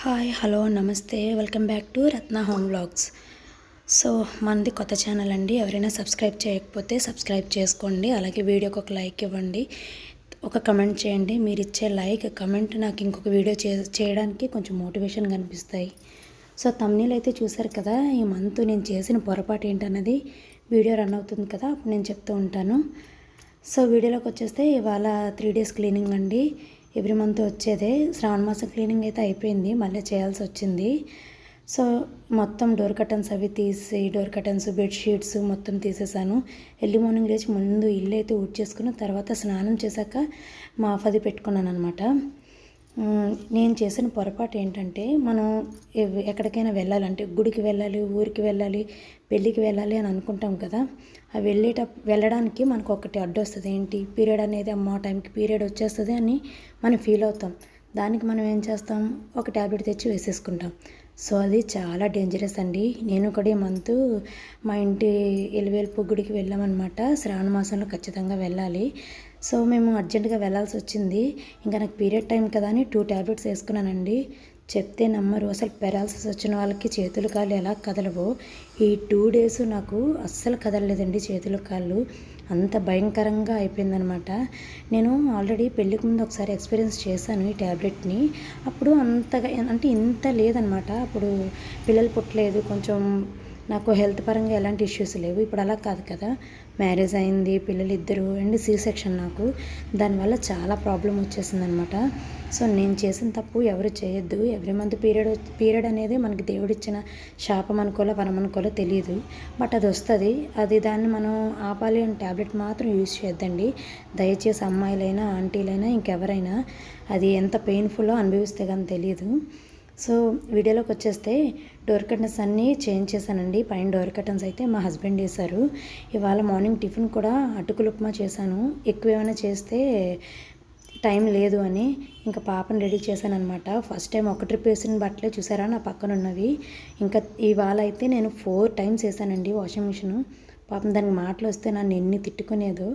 Hi hello నమస్తే. Welcome back to Ratna home blogs so మనది కొత్త ఛానల్ అండి. ఎవరైనా సబ్స్క్రైబ్ చేయకపోతే సబ్స్క్రైబ్ చేసుకోండి. అలాగే వీడియోకి ఒక లైక్ ఇవ్వండి. ఒక కమెంట్ చేయండి. మీరు ఇచ్చే లైక్ కమెంట్ నాకు ఇంకొక వీడియో చే చేయడానికి కొంచెం మోటివేషన్ కనిపిస్తాయి. సో తమ్నీళ్ళు అయితే చూసారు కదా ఈ మంత్ నేను చేసిన పొరపాటు ఏంటన్నది వీడియో రన్ అవుతుంది కదా అప్పుడు నేను చెప్తూ ఉంటాను. సో వీడియోలోకి వచ్చేస్తే ఇవాళ త్రీ డేస్ క్లీనింగ్ అండి. ఎవ్రీ మంత్ వచ్చేదే. శ్రావణ మాసం క్లీనింగ్ అయితే అయిపోయింది. మళ్ళీ చేయాల్సి వచ్చింది. సో మొత్తం డోర్ కర్టన్స్ అవి తీసి డోర్ కర్టన్స్ బెడ్షీట్స్ మొత్తం తీసేసాను. ఎర్లీ మార్నింగ్ లేచి ముందు ఇల్లు అయితే ఊడ్ చేసుకుని తర్వాత స్నానం చేశాక మా ఫది పెట్టుకున్నాను అనమాట నేను చేసిన పొరపాటు ఏంటంటే మనం ఎక్కడికైనా వెళ్ళాలంటే గుడికి వెళ్ళాలి ఊరికి వెళ్ళాలి పెళ్ళికి వెళ్ళాలి అని అనుకుంటాం కదా ఆ వెళ్ళేట వెళ్ళడానికి మనకు ఒకటి అడ్డు వస్తుంది. ఏంటి? పీరియడ్ అనేది అమ్మ టైంకి పీరియడ్ వచ్చేస్తుంది అని మనం ఫీల్ అవుతాం. దానికి మనం ఏం చేస్తాం? ఒక ట్యాబ్లెట్ తెచ్చి వేసేసుకుంటాం. సో అది చాలా డేంజరస్ అండి. నేను కూడా ఈ మంత్ మా ఇంటి ఎలివేల్పు గుడికి వెళ్ళామన్నమాట. శ్రావణ మాసంలో ఖచ్చితంగా వెళ్ళాలి. సో మేము అర్జెంటుగా వెళ్ళాల్సి వచ్చింది. ఇంకా నాకు పీరియడ్ టైం కదా అని టూ ట్యాబ్లెట్స్ వేసుకున్నానండి. చెప్తే నమ్మరు. అసలు పెరాల్సిస్ వచ్చిన వాళ్ళకి చేతులు కాళ్ళు ఎలా కదలవో. ఈ టూ డేస్ నాకు అస్సలు కదలలేదండి చేతులు కాళ్ళు. అంత భయంకరంగా అయిపోయిందనమాట. నేను ఆల్రెడీ పెళ్ళికి ముందు ఒకసారి ఎక్స్పీరియన్స్ చేశాను ఈ ట్యాబ్లెట్ని అప్పుడు అంతగా అంటే ఇంత లేదనమాట. అప్పుడు పిల్లలు పుట్టలేదు. కొంచెం నాకు హెల్త్ పరంగా ఎలాంటి ఇష్యూస్ లేవు. ఇప్పుడు అలా కాదు కదా. మ్యారేజ్ అయింది పిల్లలు ఇద్దరు అండ్ సి సెక్షన్ నాకు. దానివల్ల చాలా ప్రాబ్లం వచ్చేసింది అనమాట సో నేను చేసిన తప్పు ఎవరు చేయొద్దు. ఎవ్రీ మంత్ పీరియడ్ పీరియడ్ అనేది మనకి దేవుడిచ్చిన శాపం అనుకోలో వరం అనుకోలో తెలియదు బట్ అది వస్తుంది. అది దాన్ని మనం ఆపాలి అని ట్యాబ్లెట్ మాత్రం యూజ్ చేయొద్దండి. దయచేసి అమ్మాయిలైనా ఆంటీలైనా ఇంకెవరైనా అది ఎంత పెయిన్ఫుల్లో అనుభవిస్తే కానీ తెలియదు సో వీడియోలోకి వచ్చేస్తే డోర్ కర్టన్స్ అన్నీ చేంజ్ చేశానండి. పైన డోర్ కర్టన్స్ అయితే మా హస్బెండ్ వేశారు ఇవాళ మార్నింగ్ టిఫిన్ కూడా అటుకులు ఉప్మా చేశాను. ఎక్కువ ఏమైనా చేస్తే టైం లేదు అని ఇంకా పాపను రెడీ చేశాను అనమాట ఫస్ట్ టైం ఒక ట్రిప్ వేసిన బట్టలే చూసారా నా పక్కన ఉన్నవి. ఇంకా ఇవాళ అయితే నేను ఫోర్ టైమ్స్ వేసానండి వాషింగ్ మిషన్. పాపం దానికి మాటలు వస్తే నన్ను ఎన్ని తిట్టుకునేదో.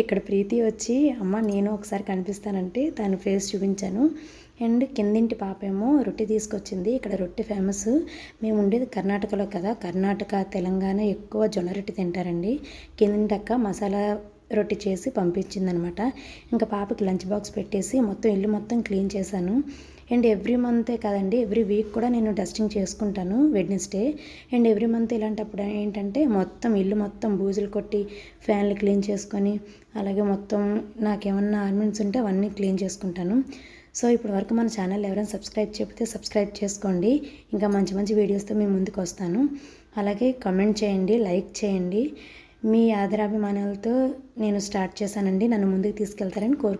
ఇక్కడ ప్రీతి వచ్చి అమ్మ నేను ఒకసారి కనిపిస్తానంటే దాని ఫేస్ చూపించాను. అండ్ కిందింటి పాపేమో రొట్టె తీసుకొచ్చింది. ఇక్కడ రొట్టె ఫేమస్ మేము ఉండేది కర్ణాటకలో కదా. కర్ణాటక తెలంగాణ ఎక్కువ జొన్న రొట్టె తింటారండి. కిందింటి అక్క మసాలా రొట్టె చేసి పంపించిందనమాట. ఇంకా పాపకి లంచ్ బాక్స్ పెట్టేసి మొత్తం ఇల్లు మొత్తం క్లీన్ చేశాను. అండ్ ఎవ్రీ మంతే కదండి ఎవ్రీ వీక్ కూడా నేను డస్టింగ్ చేసుకుంటాను వెడ్నెస్డే. అండ్ ఎవ్రీ మంత్ ఇలాంటప్పుడు ఏంటంటే మొత్తం ఇల్లు మొత్తం బూజులు కొట్టి ఫ్యాన్లు క్లీన్ చేసుకొని అలాగే మొత్తం నాకేమన్నా ఆర్మెంట్స్ ఉంటే అవన్నీ క్లీన్ చేసుకుంటాను. సో ఇప్పటి వరకు మన ఛానల్ ఎవరైనా సబ్స్క్రైబ్ చేయకపోతే సబ్స్క్రైబ్ చేసుకోండి. ఇంకా మంచి మంచి వీడియోస్తో మేము ముందుకు వస్తాను. అలాగే కమెంట్ చేయండి లైక్ చేయండి. మీ ఆదరాభిమానాలతో నేను స్టార్ట్ చేశానండి. నన్ను ముందుకు తీసుకెళ్తారని కోరుకు